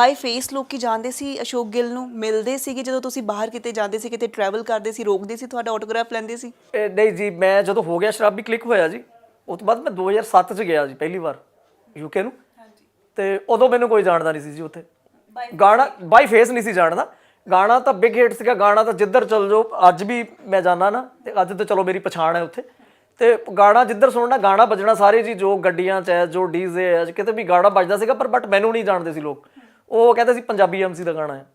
ਬਾਈ face ਲੋਕੀ ਜਾਣਦੇ ਸੀ ਅਸ਼ੋਕ ਗਿੱਲ ਨੂੰ ਮਿਲਦੇ ਸੀਗੇ ਜਦੋਂ ਤੁਸੀਂ ਬਾਹਰ ਕਿਤੇ ਜਾਂਦੇ ਸੀ ਕਿਤੇ ਟਰੈਵਲ ਕਰਦੇ ਸੀ ਰੋਕਦੇ ਸੀ ਤੁਹਾਡਾ ਆਟੋਗ੍ਰਾਫ ਲੈਂਦੇ ਸੀ? ਇਹ ਨਹੀਂ ਜੀ ਮੈਂ ਜਦੋਂ ਹੋ ਗਿਆ ਸ਼ਰਾਬੀ ਕਲਿੱਕ ਹੋਇਆ ਜੀ ਉਸ ਤੋਂ ਬਾਅਦ ਮੈਂ 2007 ਚ ਗਿਆ ਜੀ ਪਹਿਲੀ ਵਾਰ ਯੂਕੇ ਨੂੰ। ਤੇ ਉਦੋਂ ਮੈਨੂੰ ਕੋਈ ਜਾਣਦਾ ਨਹੀਂ ਸੀ ਜੀ ਉੱਥੇ। ਗਾਣਾ ਬਾਈ ਫੇਸ ਨਹੀਂ ਸੀ ਜਾਣਦਾ। ਗਾਣਾ ਤਾਂ ਬਿਗ ਹਿੱਟ ਸੀਗਾ ਗਾਣਾ ਤਾਂ ਜਿੱਧਰ ਚੱਲ ਜਾਓ ਅੱਜ ਵੀ ਮੈਂ ਜਾਣਾ ਨਾ ਤੇ ਅੱਜ ਤਾਂ ਚਲੋ ਮੇਰੀ ਪਛਾਣ ਹੈ ਉੱਥੇ। ਤੇ ਗਾਣਾ ਜਿੱਧਰ ਸੁਣਨਾ ਗਾਣਾ ਵੱਜਣਾ ਸਾਰੇ ਜੀ ਜੋ ਗੱਡੀਆਂ 'ਚ ਹੈ ਜੋ ਡੀਜ਼ੇ ਹੈ ਕਿਤੇ ਵੀ ਗਾਣਾ ਵੱਜਦਾ ਸੀਗਾ ਪਰ ਬਟ ਮੈਨੂੰ ਨਹੀਂ ਜਾਣਦੇ ਸੀ ਲੋਕ। ਉਹ ਕਹਿੰਦੇ ਸੀ ਪੰਜਾਬੀ ਐਮਸੀ ਦਾ ਗਾਣਾ ਹੈ।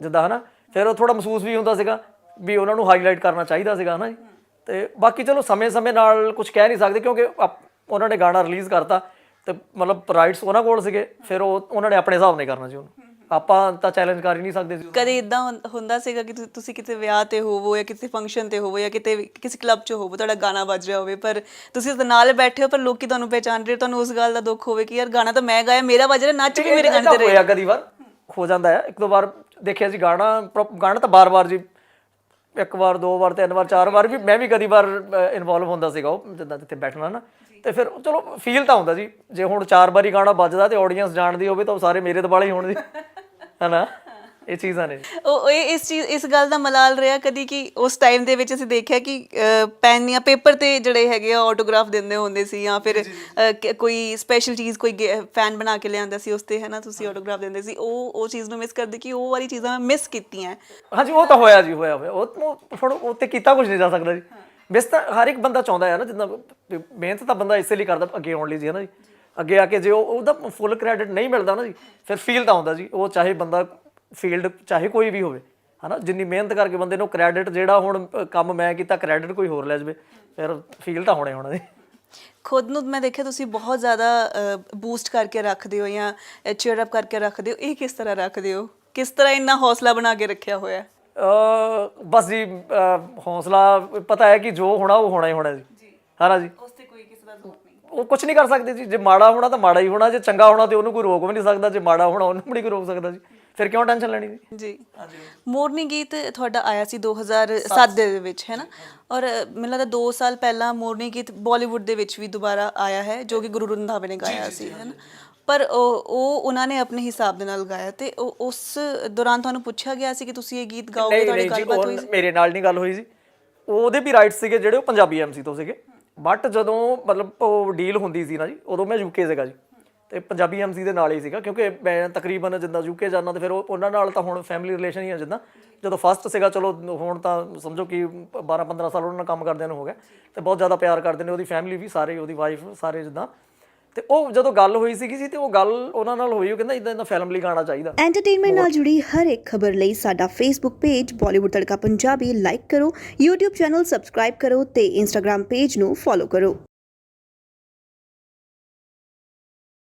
ਜਿੱਦਾਂ ਹਨਾ ਫਿਰ ਉਹ ਥੋੜਾ ਮਹਿਸੂਸ ਵੀ ਹੁੰਦਾ ਸੀਗਾ ਵੀ ਉਹਨਾਂ ਨੂੰ ਹਾਈਲਾਈਟ ਕਰਨਾ ਚਾਹੀਦਾ ਸੀਗਾ ਹਨਾ ਜੀ। ਤੇ ਬਾਕੀ ਚਲੋ ਸਮੇਂ-ਸਮੇਂ ਨਾਲ ਕੁਝ ਕਹਿ ਨਹੀਂ ਸਕਦੇ ਕਿਉਂਕਿ ਉਹਨਾਂ ਨੇ ਗਾਣਾ ਰਿਲੀਜ਼ ਕਰਤਾ ਤੇ ਮਤਲਬ ਰਾਈਟਸ ਉਹਨਾਂ ਕੋਲ ਸੀਗੇ ਫਿਰ ਉਹ ਉਹਨਾਂ ਨੇ ਆਪਣੇ ਹਿਸਾਬ ਨਾਲ ਕਰਨਾ ਸੀ ਉਹਨੂੰ। ਆਪਾਂ ਤਾਂ ਚੈਲੰਜ ਕਰ ਹੀ ਨਹੀਂ ਸਕਦੇ ਸੀ ਕਦੇ ਇਦਾਂ ਹੁੰਦਾ ਸੀਗਾ ਕਿ ਤੁ- ਤੁਸੀਂ ਕਿਤੇ ਵਿਆਹ ਤੇ ਹੋਵੋ ਜਾਂ ਕਿਸੇ ਫੰਕਸ਼ਨ ਤੇ ਹੋਵੋ ਜਾਂ ਕਿਤੇ ਕਿਸੇ ਕਲੱਬ 'ਚ ਹੋਵੋ ਤੁਹਾਡਾ ਗਾਣਾ ਵੱਜ ਰਿਹਾ ਹੋਵੇ ਪਰ ਤੁਸੀਂ ਉਹਦੇ ਨਾਲ ਬੈਠੇ ਹੋ ਪਰ ਲੋਕੀ ਤੁਹਾਨੂੰ ਪਹਿਚਾਨ ਰਹੇ ਤੁਹਾਨੂੰ ਉਸ ਗੱਲ ਦਾ ਦੁੱਖ ਹੋਵੇ ਕਿ ਯਾਰ ਗਾਣਾ ਤਾਂ ਮੈਂ ਗਾਇਆ ਮੇਰਾ ਵੱਜ ਰਿਹਾ ਨੱਚ ਵੀ ਮੇਰੇ ਗਾਣੇ ਤਾਂ ਤੇ ਰਹੇ। ਹੋਇਆ ਕਦੀ ਵਾਰ? ਹੋ ਜਾਂਦਾ ਹੈ। ਇੱਕ ਦੋ ਵਾਰ ਦੇਖਿਆ ਜੀ ਗਾਣਾ ਗਾਣਾ ਤਾਂ ਬਾਰ-ਬਾਰ ਜੀ ਇੱਕ ਵਾਰ ਦੋ ਵਾਰ ਤਿੰਨ ਵਾਰ ਚਾਰ ਵਾਰ ਵੀ ਮੈਂ ਵੀ ਕਦੀ ਵਾਰ ਇਨਵੋਲਵ ਹੁੰਦਾ ਸੀਗਾ ਉਹ ਜਿੱਦਾਂ ਜਿੱਥੇ ਬੈਠਣਾ ਨਾ। ਤੇ ਫਿਰ ਚਲੋ ਫੀਲ ਤਾਂ ਹੁੰਦਾ ਜੀ। ਜੇ ਹੁਣ ਚਾਰ ਵਾਰੀ ਗਾਣਾ ਵੱਜਦਾ ਤੇ ਆਡੀਅנס ਜਾਣਦੀ ਹੋਵੇ ਤਾਂ ਉਹ ਸਾਰੇ ਮੇਰੇ ਦੁਆਲੇ ਹੀ ਹੋਣ ਹਨਾ? ਇਹ ਚੀਜ਼ਾਂ ਨੇ। ਉਹ ਇਹ ਇਸ ਚੀਜ਼ ਇਸ ਗੱਲ ਦਾ ਮਲਾਲ ਰਿਹਾ ਕਦੀ ਕਿ ਉਸ ਟਾਈਮ ਦੇ ਵਿੱਚ ਅਸੀਂ ਦੇਖਿਆ ਕਿ ਪੈਨ ਜਾਂ ਪੇਪਰ ਤੇ ਜਿਹੜੇ ਹੈਗੇ ਆ ਆਟੋਗ੍ਰਾਫ ਦਿੰਦੇ ਹੁੰਦੇ ਸੀ ਜਾਂ ਫਿਰ ਕੋਈ ਸਪੈਸ਼ਲ ਚੀਜ਼ ਕੋਈ ਫੈਨ ਬਣਾ ਕੇ ਲਿਆਂਦਾ ਸੀ ਉਸ ਤੇ ਹੈ ਨਾ ਤੁਸੀਂ ਆਟੋਗ੍ਰਾਫ ਦਿੰਦੇ ਸੀ। ਉਹ ਉਹ ਚੀਜ਼ ਨੂੰ ਮਿਸ ਕਰਦੇ ਕਿ ਉਹ ਵਾਲੀ ਚੀਜ਼ਾਂ ਮੈਂ ਮਿਸ ਕੀਤੀਆਂ। ਹਾਂਜੀ ਉਹ ਤਾਂ ਹੋਇਆ ਜੀ ਹੋਇਆ ਹੋਇਆ। ਉਹ ਥੋੜਾ ਉਹ ਤੇ ਕੀਤਾ ਕੁਝ ਨਹੀਂ ਜਾ ਸਕਦਾ ਜੀ। ਵੈਸੇ ਤਾਂ ਹਰ ਇੱਕ ਬੰਦਾ ਚਾਹੁੰਦਾ ਹੈ ਨਾ ਵੀ ਮਿਹਨਤ ਤਾਂ ਬੰਦਾ ਇਸੇ ਲਈ ਕਰਦਾ ਅੱਗੇ ਆਉਣ ਲਈ ਜੀ ਹੈ ਨਾ ਜੀ। ਅੱਗੇ ਆ ਕੇ ਜੇ ਉਹ ਉਹਦਾ ਫੁੱਲ ਕ੍ਰੈਡਿਟ ਨਹੀਂ ਮਿਲਦਾ ਨਾ ਜੀ ਫਿਰ ਫੀਲ ਤਾਂ ਹੁੰਦਾ ਜੀ। ਉਹ ਚਾਹੇ ਬੰਦਾ ਫੀਲਡ ਚਾਹੇ ਕੋਈ ਵੀ ਹੋਵੇ ਹਨਾ? ਜਿੰਨੀ ਮਿਹਨਤ ਕਰਕੇ ਬੰਦੇ ਨੂੰ ਕ੍ਰੈਡਿਟ ਜਿਹੜਾ ਹੁਣ ਕੰਮ ਮੈਂ ਕੀਤਾ ਕ੍ਰੈਡਿਟ ਕੋਈ ਹੋਰ ਲੈ ਜਾਵੇ ਫਿਰ ਫੀਲ ਤਾਂ ਹੋਣੇ ਹੋਣਾ ਜੀ। ਖੁਦ ਨੂੰ ਮੈਂ ਦੇਖਿਆ ਤੁਸੀਂ ਬਹੁਤ ਜ਼ਿਆਦਾ ਬੂਸਟ ਕਰਕੇ ਰੱਖਦੇ ਹੋ ਜਾਂ ਚੀਅਰ ਅਪ ਕਰਕੇ ਰੱਖਦੇ ਹੋ ਇਹ ਕਿਸ ਤਰ੍ਹਾਂ ਰੱਖਦੇ ਹੋ? ਕਿਸ ਤਰ੍ਹਾਂ ਇੰਨਾ ਹੌਸਲਾ ਬਣਾ ਕੇ ਰੱਖਿਆ ਹੋਇਆ ਹੈ? ਬਸ ਜੀ ਹੌਸਲਾ ਪਤਾ ਹੈ ਕਿ ਜੋ ਹੋਣਾ ਉਹ ਹੋਣਾ ਹੀ ਹੋਣਾ ਜੀ। ਹਨਾ ਜੀ? ਉਸ ਤੇ ਕੋਈ ਕਿਸੇ ਦਾ ਉਹ ਕੁਝ ਨਹੀਂ ਕਰ ਸਕਦੇ ਜੀ। ਜੇ ਮਾੜਾ ਹੋਣਾ ਤਾਂ ਮਾੜਾ ਹੀ ਹੋਣਾ ਜੇ ਚੰਗਾ ਹੋਣਾ ਤੇ ਉਹਨੂੰ ਕੋਈ ਰੋਕ ਵੀ ਨਹੀਂ ਸਕਦਾ ਜੇ ਮਾੜਾ ਹੋਣਾ ਉਹਨੂੰ ਵੀ ਨਹੀਂ ਕੋਈ ਰੋਕ ਸਕਦਾ ਜੀ। ਫਿਰ ਕਿਉਂ ਟੈਨਸ਼ਨ ਲੈਣੀ ਜੀ? ਜੀ। ਮੋਰਨੀ ਗੀਤ ਤੁਹਾਡਾ ਆਇਆ ਸੀ 2007 ਦੇ ਵਿੱਚ ਹੈ ਨਾ? ਔਰ ਮੈਨੂੰ ਲੱਗਦਾ 2 ਸਾਲ ਪਹਿਲਾਂ ਮੋਰਨੀ ਗੀਤ ਬਾਲੀਵੁੱਡ ਦੇ ਵਿੱਚ ਵੀ ਦੁਬਾਰਾ ਆਇਆ ਹੈ ਜੋ ਕਿ ਗੁਰੂ ਰੰਧਾਵੇ ਨੇ ਗਾਇਆ ਸੀ ਹੈ ਨਾ? ਪਰ ਉਹ ਉਹ ਉਹਨਾਂ ਨੇ ਆਪਣੇ ਹਿਸਾਬ ਦੇ ਨਾਲ ਗਾਇਆ ਤੇ ਉਹ ਉਸ ਦੌਰਾਨ ਤੁਹਾਨੂੰ ਪੁੱਛਿਆ ਗਿਆ ਸੀ ਕਿ ਤੁਸੀਂ ਇਹ ਗੀਤ ਗਾਓਗੇ ਤੁਹਾਡੀ ਗੱਲਬਾਤ ਹੋਈ ਸੀ? ਮੇਰੇ ਨਾਲ ਨਹੀਂ ਗੱਲ ਹੋਈ ਸੀ। ਉਹਦੇ ਵੀ ਰਾਈਟਸ ਸੀਗੇ ਜਿਹੜੇ ਉਹ ਪੰਜਾਬੀ ਐਮਸੀ ਤੋਂ ਸੀਗੇ। ਬਟ ਜਦੋਂ ਮਤਲਬ ਉਹ ਡੀਲ ਹੁੰਦੀ ਸੀ ਨਾ ਜੀ, ਉਦੋਂ ਮੈਂ ਯੂਕੇ ਸੀਗਾ ਜੀ। ਤੇ ਪੰਜਾਬੀ ਐਮਸੀ ਦੇ ਨਾਲ ਹੀ ਸੀਗਾ, ਕਿਉਂਕਿ ਮੈਂ ਤਕਰੀਬਨ ਜਿੱਦਾਂ ਯੂਕੇ ਜਾਂਦਾ ਤੇ ਫਿਰ ਉਹ ਉਹਨਾਂ ਨਾਲ ਤਾਂ ਹੁਣ ਫੈਮਿਲੀ ਰਿਲੇਸ਼ਨ ਹੀ ਆ ਜਿੱਦਾਂ। ਜਦੋਂ ਫਸਟ ਸੀਗਾ, ਚਲੋ ਹੁਣ ਤਾਂ ਸਮਝੋ ਕਿ 12 15 ਸਾਲ ਉਹਨਾਂ ਨਾਲ ਕੰਮ ਕਰਦਿਆਂ ਨੂੰ ਹੋ ਗਿਆ। ਤੇ ਬਹੁਤ ਜ਼ਿਆਦਾ ਪਿਆਰ ਕਰਦੇ ਨੇ ਉਹਦੀ ਫੈਮਿਲੀ ਵੀ, ਸਾਰੇ ਉਹਦੀ ਵਾਈਫ ਸਾਰੇ ਜਿੱਦਾਂ। ਤੇ ਉਹ ਜਦੋਂ ਗੱਲ ਹੋਈ ਸੀਗੀ ਜੀ ਤੇ ਉਹ ਗੱਲ ਉਹਨਾਂ ਨਾਲ ਹੋਈ ਉਹ ਕਹਿੰਦਾ ਇਦਾਂ ਇਦਾਂ ਫਿਲਮ ਲਈ ਗਾਣਾ ਚਾਹੀਦਾ। ਐਂਟਰਟੇਨਮੈਂਟ ਨਾਲ ਜੁੜੀ ਹਰ ਇੱਕ ਖਬਰ ਲਈ ਸਾਡਾ Facebook page Bollywood Tadka Punjabi like ਕਰੋ YouTube ਚੈਨਲ ਸਬਸਕ੍ਰਾਈਬ ਕਰੋ ਤੇ Instagram ਪੇਜ ਨੂੰ ਫੋਲੋ ਕਰੋ।